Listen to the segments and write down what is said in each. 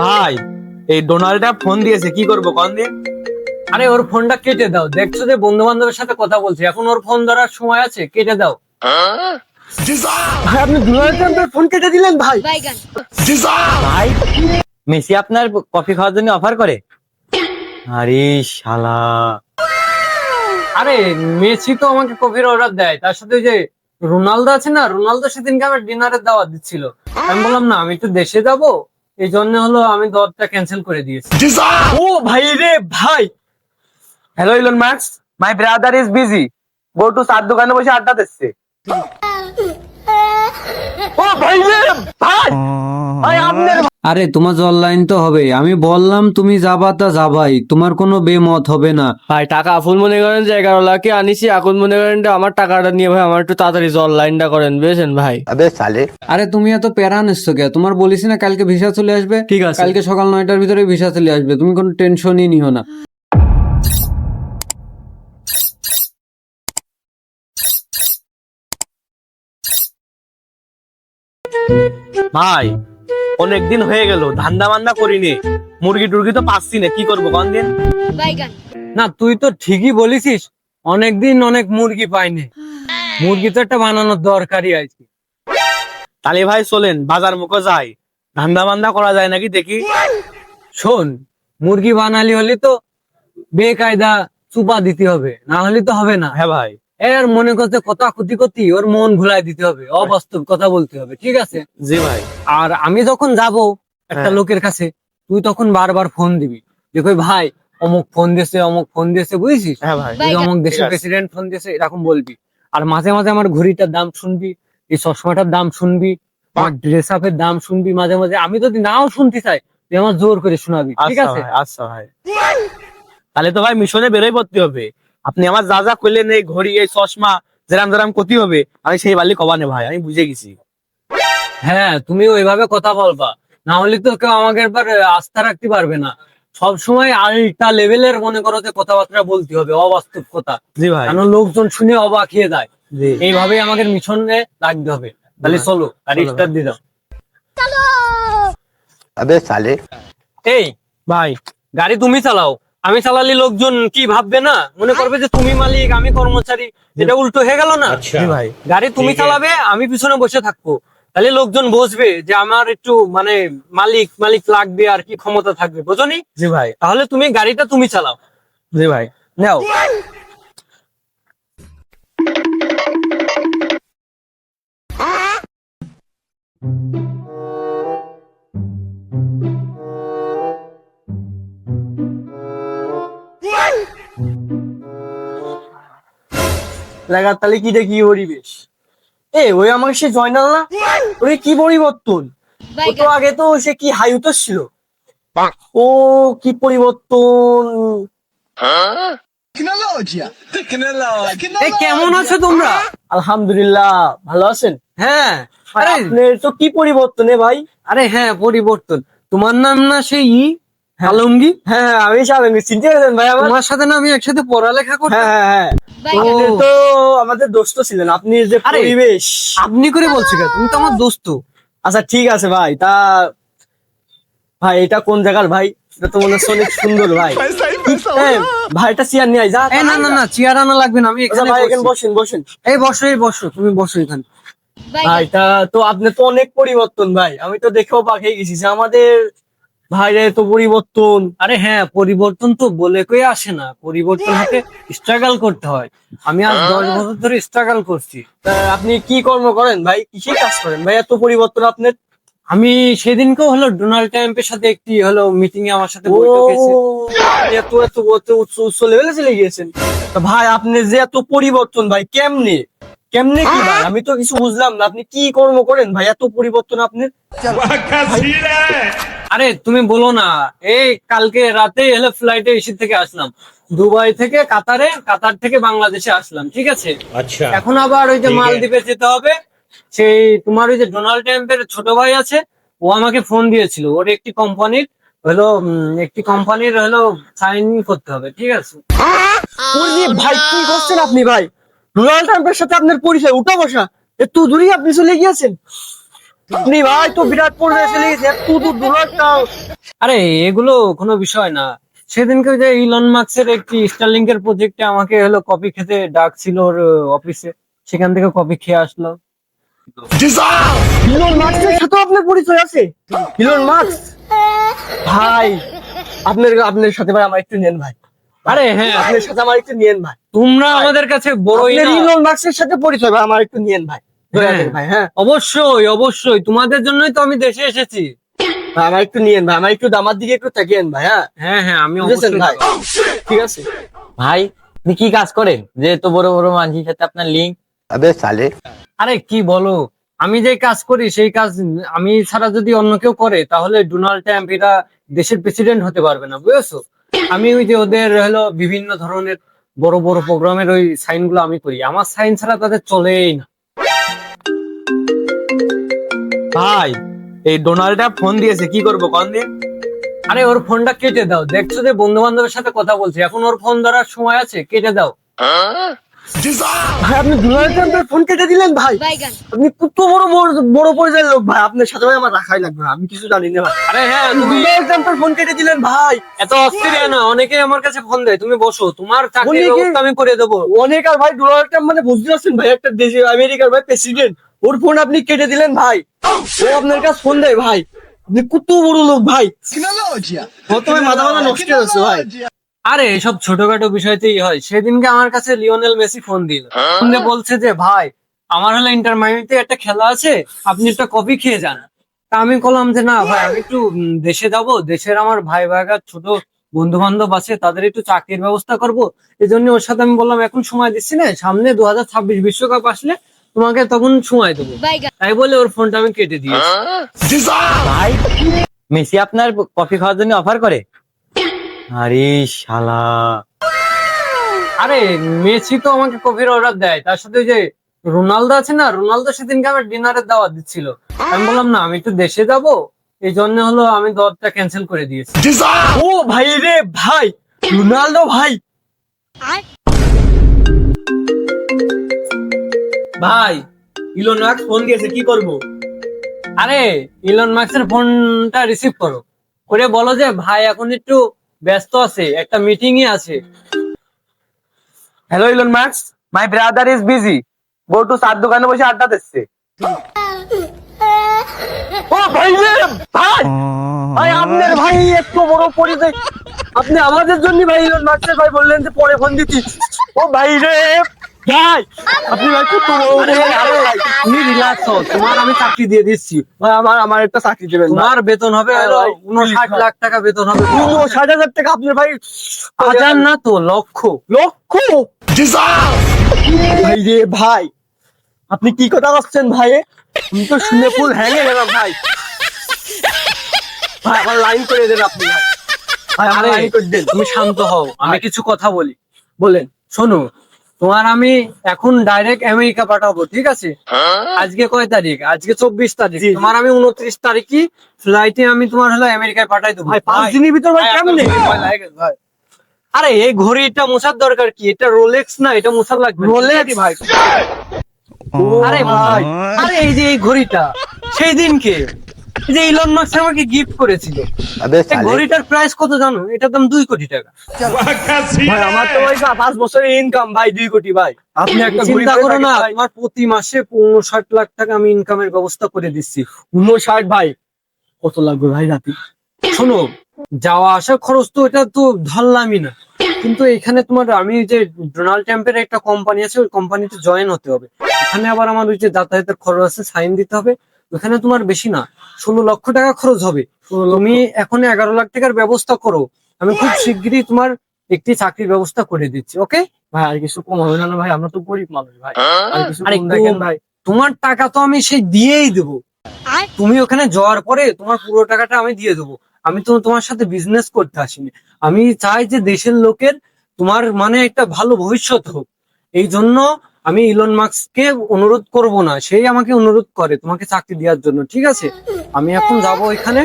ভাই এই ডোনাল্ডটা ফোন দিয়েছে কি করব কন দিন আরে ওর ফোনটা কেটে দাও। দেখছ যে বন্ধু বান্ধবের সাথে কথা বলছে। এখন ওর ফোন ধরার সময় আছে কেটে দাও। ভাই আপনি ডোনাল্ড ট্রাম্পের ফোন কেটে দিলেন ভাই। ভাই মেসি আপনার কফি খাওয়ার জন্য অফার করে? আরে শালা। আরে মেসি তো আমাকে কফির অর্ডার দেয়। তার সাথে ওই যে রোনালদো আছে না রোনালদো সেদিনকে আমার ডিনারের দাওয়াত দিচ্ছিল। আমি বললাম না আমি তো দেশে যাব। এই জন্য হলো আমি দরটা ক্যান্সেল করে দিয়েছি। ও ভাই রে ভাই! Hello Elon Musk my brother is busy go to সাত দোকানে বসে আড্ডা দিচ্ছে। ও ভাই রে ভাই! ভাই আপনার আরে তোমার অনলাইন তো হবে আমি বললাম তুমি যাবা তা যাবাই। তোমার কোনো বেমত হবে না। ভাই টাকা ফুল মনে করেন যে এগারো লাখে আনিছি এখন মনে করেন যে আমার টাকাটা নিয়ে ভাই আমার একটু তাড়াতাড়ি জল লাইনটা করেন বুঝেছেন ভাই? আরে তুমি এত প্যারা নিচ্ছ কে? তোমার বলিস না কালকে ভিসা চলে আসবে? ঠিক আছে। কালকে সকাল নয়টার ভিতরে ভিসা চলে আসবে। তুমি কোনো টেনশনই নিও না। ভাই অনেকদিন হয়ে গেল ধান্দা বান্দা করিনি। মুরগি টুরগি তো পাচ্ছি না কি করব কোন দিন? না তুই তো ঠিকই বলেছিস অনেকদিন অনেক মুরগি পাইনি। মুরগি তো একটা বানানোর দরকারই আছে। তাহলে ভাই চলেন বাজার মুখো যাই। ধান্দা বান্দা করা যায় নাকি দেখি? শোন মুরগি বানালি হলে তো বেকায়দা চুপা দিতে হবে না হলে তো হবে না। হ্যাঁ ভাই। এর মনে করতে কথা ক্ষতি ক্ষতি ওর মন ভুলাই দিতে হবে অবাস্তব কথা বলতে হবে ঠিক আছে? জি ভাই। আর আমি যখন যাব একটা হ্যাঁ। লোকের কাছে তুই তখন বারবার ফোন দিবি। যে কই ভাই অমুক ফোন দিয়েছে অমুক ফোন দিয়েছে বুঝছিস? হ্যাঁ ভাই। অমুক দেশের প্রেসিডেন্ট ফোন দিয়েছে এরকম বলবি। আর মাঝে মাঝে আমার ঘড়িটার দাম শুনবি এই চশমাটার দাম শুনবি আমার ড্রেস আপের দাম শুনবি মাঝে মাঝে। আমি যদি নাও শুনতে চাই তুই আমার জোর করে শোনাবি ঠিক আচ্ছা আছে? আচ্ছা ভাই। তাহলে তো ভাই মিশনে বেরোই পড়তে হবে। আপনি আমার যা যা করলেন এই ঘড়ি এই চশমা যেরাম যেরাম ক্ষতি হবে আমি সেই বালি কবানে ভাই আমি বুঝে গেছি। হ্যাঁ তুমি ওইভাবে কথা বলবা। না হলে তো কেউ আমাকে একবার আস্থা রাখতে পারবে না। সবসময় আলটা লেভেলের মনে করো যে কথাবার্তা বলতে হবে অবাস্তব কথা। জি ভাই। কারণ লোকজন শুনে অবাক হয়ে যায়? এইভাবে আমাদের মিশনে লাগতে হবে। তাহলে চলো আর স্টার দিয়ে দাও। আবে সালে। এই ভাই। গাড়ি তুমি চালাও। আমি চালালে লোকজন কি ভাববে না? মনে করবে যে তুমি মালিক আমি কর্মচারী। এটা উল্টো হয়ে গেল না? ভাই। গাড়ি তুমি চালাবে আমি পিছনে বসে থাকব। তাহলে লোকজন বসবে যে আমার একটু মানে মালিক মালিক লাগবে আর কি ক্ষমতা থাকবে। বুঝনি? জি ভাই। তাহলে তুমি গাড়িটা তুমি চালাও। জি ভাই। নাও। লাগার তাহলে কি দেখি পরিবেশ? এ ওই আমাকে সে জয়নাল না? ওই কি পরিবর্তন? ও তো আগে তো সে কি হাইউতো ছিল? ও কি পরিবর্তন? কেমন আছো তোমরা? আলহামদুলিল্লাহ ভালো আছেন? হ্যাঁ আরে আরে তো কি পরিবর্তন এ ভাই? আরে হ্যাঁ পরিবর্তন। তোমার নাম না সেই ই আলমগীর? হ্যাঁ হ্যাঁ আমি সাবেন চিনতে পেরেছেন ভাই আমার? তোমার সাথে না আমি একসাথে পড়ালেখা করতাম। হ্যাঁ হ্যাঁ হ্যাঁ। তো আমাদের দোস্ত ছিলেন আপনি যে পরিবেশ। আপনি করে বলছো কেন? তুমি তো আমার দোস্ত। আচ্ছা ঠিক আছে ভাই তা ভাই এটা কোন জায়গার ভাই? এটা তো মনে হচ্ছে অনেক সুন্দর ভাই। হ্যাঁ, ভাই এটা চেয়ার নিয়ে যা না না না চেয়ার আনা লাগবে না আমি আচ্ছা এখানে ভাই এখানে বসেন বসেন। এই বসো এই বসো তুমি বসো এখানে। ভাই তা তো আপনি তো অনেক পরিবর্তন ভাই আমি তো দেখেও পাঠিয়ে গেছি যে আমাদের ভাইরা তো পরিবর্তন। আরে হ্যাঁ পরিবর্তন তো বলে কই আসে না। পরিবর্তন হাতে স্ট্রাগল করতে হয়। আমি আজ দশ বছর ধরে স্ট্রাগল করছি। তা আপনি কি কর্ম করেন ভাই? কিসের কাজ করেন? ভাই এত পরিবর্তন আপনার? আমি সেদিনকেও হলো ডোনাল্ড ট্রাম্পের সাথে একটি হলো মিটিং এ আমার সাথে এত এত উচ্চ উচ্চ লেভেলে চলে গিয়েছেন। তা ভাই আপনি যে এত পরিবর্তন ভাই কেমনে? কেমনে কি ভাই? আমি তো কিছু বুঝলাম না। আপনি কি কর্ম করেন ভাই? এত পরিবর্তন আপনার? আরে তুমি বলো না এই কালকে রাতে এলো ফ্লাইটে এসি থেকে আসলাম। দুবাই থেকে কাতারে কাতার থেকে বাংলাদেশে আসলাম ঠিক আছে? আচ্ছা। এখন আবার ওই যে মালদ্বীপে যেতে হবে। সেই তোমার ওই যে ডোনাল্ড ট্রাম্পের ছোট ভাই আছে ও আমাকে ফোন দিয়েছিল। ওর একটি কোম্পানির হলো একটি কোম্পানির হলো সাইন করতে হবে ঠিক আছে? ভাই কি করছেন আপনি ভাই? ডোনাল্ড ট্রাম্পের সাথে আপনার পরিচয় উঠা বসা। এত দূরেই আপনি চলে গিয়েছেন। আপনি ভাই তো বিরাট চলে গেছে একটু দূর ডোনাল্ড ট্রাম্প আরে এগুলো কোনো বিষয় না। সেদিনকে যে ইলন মার্কসের একটি স্টারলিংকের প্রজেক্টে আমাকে হলো কপি খেতে ডাকছিল ওর অফিসে সেখান থেকে কপি খেয়ে আসলো। ইলন মার্কসের সাথে আপনার পরিচয় আছে? ইলন মার্কস ভাই আপনার আপনার সাথে ভাই আমার একটু নেন ভাই। আরে হ্যাঁ। আপনার সাথে আমার একটু নিয়েন ভাই। তোমরা আমাদের কাছে বড় ইলন মার্কসের সাথে পরিচয় ভাই আমার একটু নিয়েন ভাই। হ্যাঁ। হ্যাঁ। হ্যাঁ। অবশ্যই অবশ্যই। তোমাদের জন্যই তো আমি দেশে এসেছি। আমার একটু নিয়েন ভাই আমার একটু দামার দিকে একটু তাকিয়েন ভাই হ্যাঁ। হ্যাঁ হ্যাঁ আমি ভাই? ঠিক আছে। ভাই তুমি কি কাজ করে যে তো বড় বড় মানুষের সাথে আপনার লিঙ্ক আবে সালে। আরে কি বলো? আমি যে কাজ করি সেই কাজ আমি ছাড়া যদি অন্য কেউ করে তাহলে ডোনাল্ড ট্রাম্প এরা দেশের প্রেসিডেন্ট হতে পারবে না বুঝেছ? আমি ওই যে ওদের হলো বিভিন্ন ধরনের বড় বড় প্রোগ্রামের ওই সাইনগুলো আমি করি। আমার সাইন ছাড়া তাদের চলেই না। ভাই এই ডোনাল্ডটা ফোন দিয়েছে কি করব কোন দিন আরে ওর ফোনটা কেটে দাও। দেখছ যে বন্ধু বান্ধবের সাথে কথা বলছি। এখন ওর ফোন ধরার সময় আছে কেটে দাও। ভাই আপনি ডোনাল্ড ট্রাম্পের ফোন কেটে দিলেন ভাই? আপনি কত বড় বড় পর্যায়ের লোক ভাই। আপনার সাথে ভাই আমার রাখাই লাগবে না। আমি কিছু জানি না ভাই। আরে হ্যাঁ ডোনাল্ড ট্রাম্পের ফোন কেটে দিলেন ভাই। এত অস্থির না অনেকে আমার কাছে ফোন দেয় তুমি বসো। তোমার চাকরির ব্যবস্থা আমি করে দেবো। অনেক আর ভাই ডোনাল্ড ট্রাম্প মানে বুঝতে পারছেন ভাই একটা দেশে আমেরিকার ভাই প্রেসিডেন্ট ওর ফোন আপনি কেটে দিলেন ভাই। ও আপনার কাছে ফোন দেয় ভাই। কত বড় লোক ভাই। ভাই মাথা মাথা নষ্ট ভাই। আরে এসব ছোটখাটো বিষয়তেই হয়। সেদিনকে আমার কাছে লিওনেল মেসি ফোন দিল। ফোন দিয়ে বলছে যে ভাই আমার হলো ইন্টার মাইমিতে একটা খেলা আছে। আপনি একটা কপি খেয়ে যান। তা আমি বললাম যে না ভাই আমি একটু দেশে যাব। দেশের আমার ভাই ভাইগার ছোট বন্ধু বান্ধব আছে তাদের একটু চাকরির ব্যবস্থা করব। এই জন্য ওর সাথে আমি বললাম এখন সময় দিচ্ছি না। সামনে দু হাজার ছাব্বিশ বিশ্বকাপ আসলে তোমাকে তখন সময় দেবো। তাই বলে ওর ফোনটা আমি কেটে দিয়েছি। মেসি আপনার কফি খাওয়ার জন্য অফার করে? আরে শালা। আরে মেসি তো আমাকে কফির অর্ডার দেয়। তার সাথে ওই যে রোনালদো আছে না রোনালদো সেদিনকে আমার ডিনারের দাওয়াত দিচ্ছিল। আমি বললাম না আমি তো দেশে যাব। এই জন্য হলো আমি দরটা ক্যান্সেল করে দিয়েছি। ও ভাই রে ভাই রোনালদো ভাই। ভাই ইলন মার্কস ফোন দিয়েছে কি করব? আরে ইলন মার্কসের ফোনটা রিসিভ করো। করে বলো যে ভাই এখন একটু ব্যস্ত আছে একটা মিটিংই আছে। Hello Elon Musk my brother is busy go to চার দোকানে বসে আড্ডা দিচ্ছে। ও ভাই রে ভাই! ভাই আপনার ভাই এত বড় পরিচয়। আপনি আমাদের জন্য ভাই ইলন মার্কসের ভাই বললেন যে পরে ফোন দিতি ও ভাই রে ভাই আপনি ভাই কত রিল্যাক্স হও তোমার আমি চাকরি দিয়ে দিচ্ছি। ভাই আমার আমার একটা চাকরি দেবেন তোমার বেতন হবে উনষাট লাখ টাকা বেতন হবে। হাজার টাকা আপনার ভাই হাজার না তো লক্ষ। লক্ষ? ভাই রে ভাই। আপনি কি কথা বলছেন ভাই? আমি তো শুনে ফুল হ্যাঙে গেলাম ভাই। ভাই আমার লাইন করে দেন আপনি ভাই। ভাই আমার লাইন করে দেন। তুমি শান্ত হও। আমি কিছু কথা বলি। বলেন। শোনো তোমার আমি এখন ডাইরেক্ট আমেরিকা পাঠাবো ঠিক আছে? আজকে কয় তারিখ? আজকে চব্বিশ তারিখ। তোমার আমি উনত্রিশ তারিখই ফ্লাইটে আমি তোমার হলো আমেরিকায় পাঠাই দেবো। ভাই পাঁচ দিনের ভিতর ভাই কেমনে। আরে এই ঘড়িটা মোছার দরকার কি? এটা রোলেক্স না? এটা মোছার লাগবে। রোলেক্স ভাই? আরে ভাই। আরে এই যে এই ঘড়িটা সেই দিনকে যে ইলন মাস্ক আমাকে গিফট করেছিল। ঘড়িটার প্রাইস কত জানো? এটার দাম দুই কোটি টাকা। ভাই আমার তো ভাই পাঁচ বছরের ইনকাম ভাই দুই কোটি ভাই। আপনি একটা চিন্তা করো না আমার প্রতি মাসে পনেরো ষাট লাখ টাকা আমি ইনকামের ব্যবস্থা করে দিচ্ছি। উনষাট ভাই। কত লাগবে ভাই রাতে? শোনো যাওয়া আসার খরচ তো এটা তো ধরলামই না। কিন্তু এখানে তোমার আমি যে ডোনাল্ড ট্রাম্পের একটা কোম্পানি আছে ওই কোম্পানিতে জয়েন হতে হবে। এখানে আবার আমার ওই যে যাতায়াতের খরচ আছে সাইন দিতে হবে। ওখানে তোমার বেশি না। ষোলো লক্ষ টাকা খরচ হবে। তুমি এখন এগারো লাখ টাকার ব্যবস্থা করো। আমি খুব শিগগিরই তোমার একটি চাকরির ব্যবস্থা করে দিচ্ছি ওকে? ভাই আর কিছু কম হবে না না ভাই আমরা তো গরিব মানুষ ভাই। আর কিছু কম দেখেন ভাই। তোমার টাকা তো আমি সেই দিয়েই দেবো। তুমি ওখানে যাওয়ার পরে তোমার পুরো টাকাটা আমি দিয়ে দেবো। আমি তো তোমার সাথে বিজনেস করতে আসিনি। আমি চাই যে দেশের লোকের তোমার মানে একটা ভালো ভবিষ্যৎ হোক। এই জন্য আমি ইলন মার্কসকে অনুরোধ করব না সেই আমাকে অনুরোধ করে তোমাকে চাকরি দেওয়ার জন্য ঠিক আছে? আমি এখন যাব ওইখানে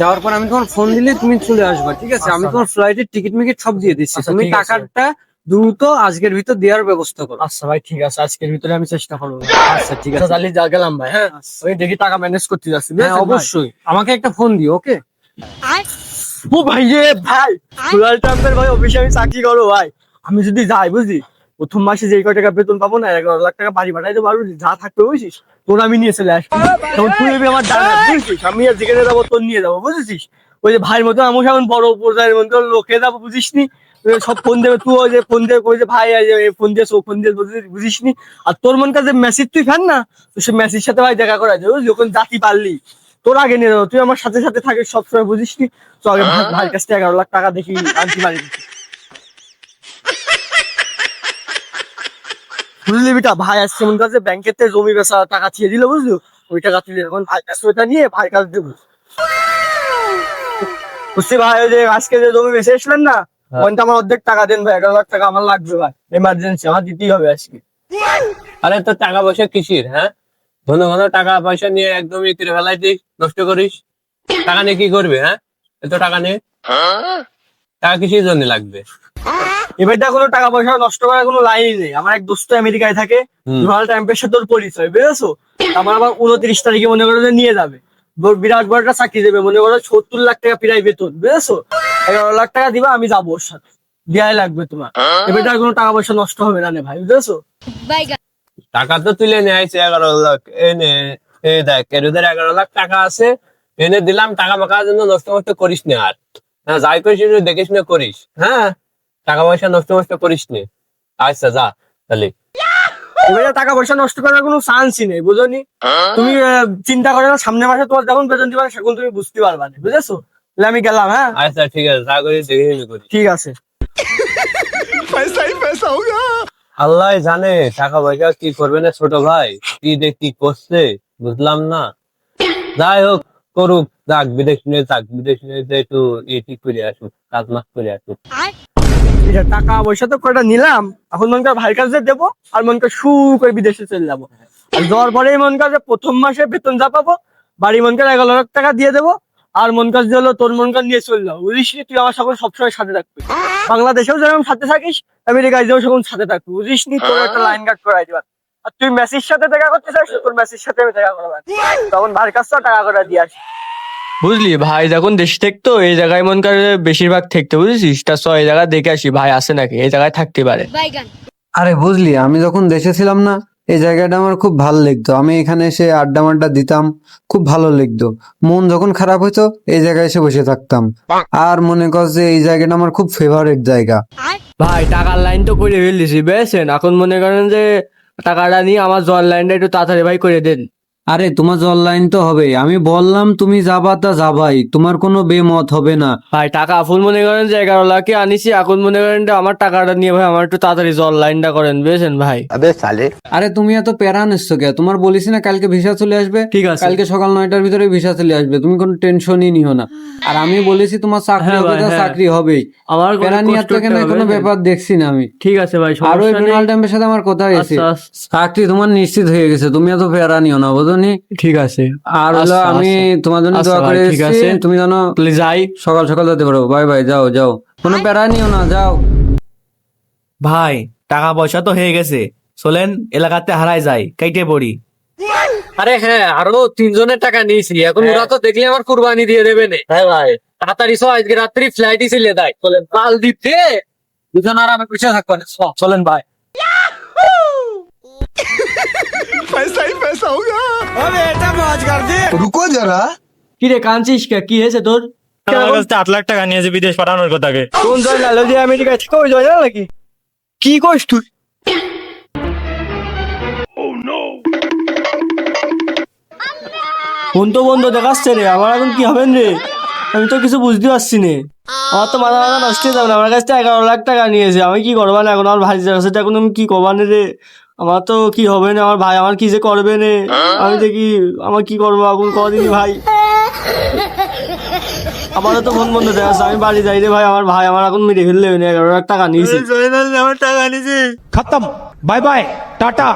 যাওয়ার পর আমি তোমার ফোন দিলে তুমি চলে আসবা ঠিক আছে? আমি আচ্ছা। তোমার ফ্লাইটের টিকিট মিকিট সব দিয়ে দিচ্ছি আচ্ছা, তুমি টাকাটা দ্রুত আজকের ভিতর দেওয়ার ব্যবস্থা করো। আচ্ছা ভাই ঠিক আছে আজকের ভিতরে আমি চেষ্টা করব। আচ্ছা ঠিক আচ্ছা আছে। তাহলে যা গেলাম ভাই হ্যাঁ। ওই দেখি টাকা ম্যানেজ করতে যাচ্ছি হ্যাঁ ভাই? অবশ্যই। আমাকে একটা ফোন দিও ওকে ও ভাই রে ভাই ভাই অফিসে আমি চাকরি করো ভাই। আমি যদি যাই বুঝলি? প্রথম মাসে যে কয় টাকা বেতন পাবো না, এগারো লাখ টাকা বাড়ি পাঠাইতে পারব যা থাকবে বুঝছিস? তোর আমি নিয়ে চলে আসব তখন তুই আমার ডানা বুঝছিস? আমি আর যেখানে যাব, তোর নিয়ে যাব, বুঝেছিস? ওই যে ভাইয়ের মতো আমি এখন বড় পর্যায়ের মতো লোকে যাব বুঝিস নি সব ফোন দেবে তুই ওই যে ফোন দেবে ওই যে ভাই ফোন দিয়ে ও ফোন দিয়ে বুঝিস নি আর তোর মন কাছে মেসিজ তুই ফ্যান না, তো সে মেসির সাথে ভাই দেখা করা যায় বুঝলি? ওখানে জাতি পারলি। তোর আগে নিয়ে যাব, তুই আমার সাথে সাথে থাকিস সবসময় বুঝিস নি তো আগে ভাই- ভাইয়ের কাছ থেকে এগারো লাখ টাকা দেখি আনতে পারি বুঝলি বেটা? ভাই আজকে মন কাছে ব্যাংকের থেকে জমি বেচা টাকা ছিয়ে দিল বুঝলি? ওই টাকা তুলে এখন ভাই কাছে ওইটা নিয়ে ভাই কাছে দেবো। বুঝছি ভাই ওই যে আজকে যে জমি বেচে এসলেন না ওইটা আমার অর্ধেক টাকা দেন ভাই এগারো লাখ টাকা আমার লাগবে ভাই। এমার্জেন্সি আমার দিতেই হবে আজকে। আরে তোর টাকা পয়সা কিসির হ্যাঁ? ঘন ঘন টাকা পয়সা নিয়ে একদমই কিনে ফেলাই দিস নষ্ট করিস। টাকা নিয়ে কি করবি হ্যাঁ? এত টাকা নিয়ে? টাকা কিসের জন্য লাগবে? এবারটা কোনো টাকা পয়সা নষ্ট করার কোনো লাইনই নেই। আমার এক দোস্ত আমেরিকায় থাকে। ডোনাল্ড ট্রাম্পের সাথে ওর পরিচয় বুঝেছ? আমার আবার উনত্রিশ তারিখে মনে করো যে নিয়ে যাবে। বিরাট বড় একটা চাকরি দেবে মনে করো সত্তর লাখ টাকা প্রায় বেতন বুঝেছ? এগারো লাখ টাকা দিবা আমি যাব ওর সাথে। দেয়াই লাগবে তোমার। এবারটা কোনো টাকা পয়সা নষ্ট হবে না রে ভাই বুঝেছ? টাকা তো তুলে নিয়ে আইছে এগারো লাখ এনে এ দেখ এদের এগারো লাখ টাকা আছে এনে দিলাম টাকা মাখার জন্য নষ্ট নষ্ট করিস না আর। হ্যাঁ যাই করিস দেখে শুনে করিস। হ্যাঁ? টাকা পয়সা নষ্ট নষ্ট করিস নে। আচ্ছা যা তাহলে। এবারে টাকা পয়সা নষ্ট করার কোনো চান্সই নেই বুঝনি তুমি চিন্তা করে না সামনের মাসে তোমার যখন বেতন দিবা সেখন তুমি বুঝতে পারবা না বুঝেছ? তাহলে আমি গেলাম হ্যাঁ? আচ্ছা ঠিক আছে যা করিস দেখে করিস ঠিক আছে। আল্লাহ জানে টাকা পয়সা কি করবে না ছোট ভাই কি দেখ কি করছে বুঝলাম না। যাই হোক করুক যাক বিদেশ নিয়ে যাক বিদেশ নিয়ে যে একটু ই ঠিক করে আসুক কাজ মাস করে আসুক। টাকা পয়সা তো কয়টা নিলাম, এখন মন করে ভাইয়ের কাছে দেবো, আর মন করে শু করে বিদেশে চলে যাব। আর যাওয়ার পরেই মন কাছে প্রথম মাসে বেতন যা পাবো, বাড়ি মন করে এগারো লাখ টাকা দিয়ে দেবো, আর মন কাজ হলো তোর মন কাজ নিয়ে চলে যাব। বুঝিস? তুই আমার সকল সবসময় সাথে থাকবি। বাংলাদেশেও যেরকম সাথে থাকিস, আমেরিকায় যেও সেরকম সাথে থাকবি। বুঝিস নি? তোর একটা লাইন গার্ড করাই দিবার। আর তুই মেসির সাথে দেখা করতে চাস, তোর মেসির সাথে আমি দেখা করব তখন ভাইয়ের কাছে টাকা করে দিয়ে আসি। বুঝলি? ভাই যখন দেশে থাকতো এই জায়গায় মন করে বেশিরভাগ থাকতো বুঝেছিস? তা সব এই জায়গায় দেখে আসি ভাই আসে নাকি? এই জায়গায় থাকতে পারে। আরে বুঝলি আমি যখন দেশে ছিলাম না এই জায়গাটা আমার খুব ভালো লাগতো। আমি এখানে এসে আড্ডা মাড্ডা দিতাম খুব ভালো লাগতো। মন যখন খারাপ হইতো এই জায়গায় এসে বসে থাকতাম। আর মনে কর যে এই জায়গাটা আমার খুব ফেভারিট জায়গা। ভাই টাকার লাইন তো করে ফেলছি বুঝেছেন? এখন মনে করেন যে টাকাটা নিয়ে আমার জল লাইনটা একটু তাড়াতাড়ি ভাই করে দেন। আরে তোমার জল লাইন তো হবে আমি বললাম তুমি যাবা তা যাবাই। তোমার কোনো বেমত হবে না। ভাই টাকা ফুল মনে করেন যে এগারো লাখে আনিছি এখন মনে করেন যে আমার টাকাটা নিয়ে ভাই আমার একটু তাড়াতাড়ি জল লাইনটা করেন বুঝেছেন ভাই? আরে তুমি এত প্যারা নিচ্ছ কে? তোমার বলিস না কালকে ভিসা চলে আসবে? ঠিক আছে। কালকে সকাল নয়টার ভিতরে ভিসা চলে আসবে। তুমি কোনো টেনশনই নিও না। আর আমি বলেছি তোমার চাকরি হ্যাঁ হবে তা হ্যাঁ। চাকরি হবেই। আমার কোনো প্যারা নিয়ে থেকে হবে কোনো ব্যাপার দেখছি না আমি। ঠিক আছে ভাই আর ওই। ডোনাল্ড ট্রাম্পের সাথে আমার কথা হয়েছে আচ্ছা, আচ্ছা, চাকরি তোমার নিশ্চিত হয়ে গেছে। তুমি এত প্যারা নিও না? বুঝনি ঠিক আছে। আর হলো আচ্ছা, আমি তোমার জন্য আচ্ছা দোয়া ভাই, করে ঠিক আছে। তুমি জানো তাহলে যাই। সকাল সকাল যেতে পারো। বাই বাই যাও যাও। কোনো প্যারা নিও না যাও। ভাই টাকা পয়সা তো হয়ে গেছে। চলেন এলাকাতে হারাই যায় কাইটে পড়ি। আরে হ্যাঁ আরও তিনজনের টাকা নিয়েছি। এখন ওরা তো দেখলে আমার কুরবানি দিয়ে দেবে না। হ্যাঁ ভাই। তাড়াতাড়ি সব আজকে রাত্রি ফ্লাইটই ছিলে দেয় চলেন। কাল দিতে। দুজন আর আমি পিছিয়ে থাকব না চলেন ভাই। কি রে কাঁদছিস কে কি হয়েছে তোর আমার কাছ আট লাখ টাকা নিয়েছে বিদেশ পাঠানোর কথাকে কোন জয় লালো যে আমেরিকায় থেকে ওই জয় না নাকি কি করিস তুই ফোন তো বন্ধ দেখাচ্ছে রে আমার এখন কি হবেন রে আমি তো কিছু বুঝতে পারছি না আমার তো মাথা মাথা নষ্ট হয়ে যাবে না আমার কাছ থেকে এগারো লাখ টাকা নিয়েছে আমি কি করব না এখন আমার ভাই কাছে এখন আমি কি করব না রে আমার তো কি হবে না? আমার ভাই আমার কি যে করবে নে? আমি দেখি আমার কি করব এখন কদিন ভাই। আমারও তো ফোন বন্ধ দেওয়া আমি বাড়ি যাই রে ভাই। আমার ভাই আমার এখন মেরে ফেললে না এগারো লাখ টাকা নিয়েছি। আমার টাকা নিয়েছি। খতম। Bye bye tata.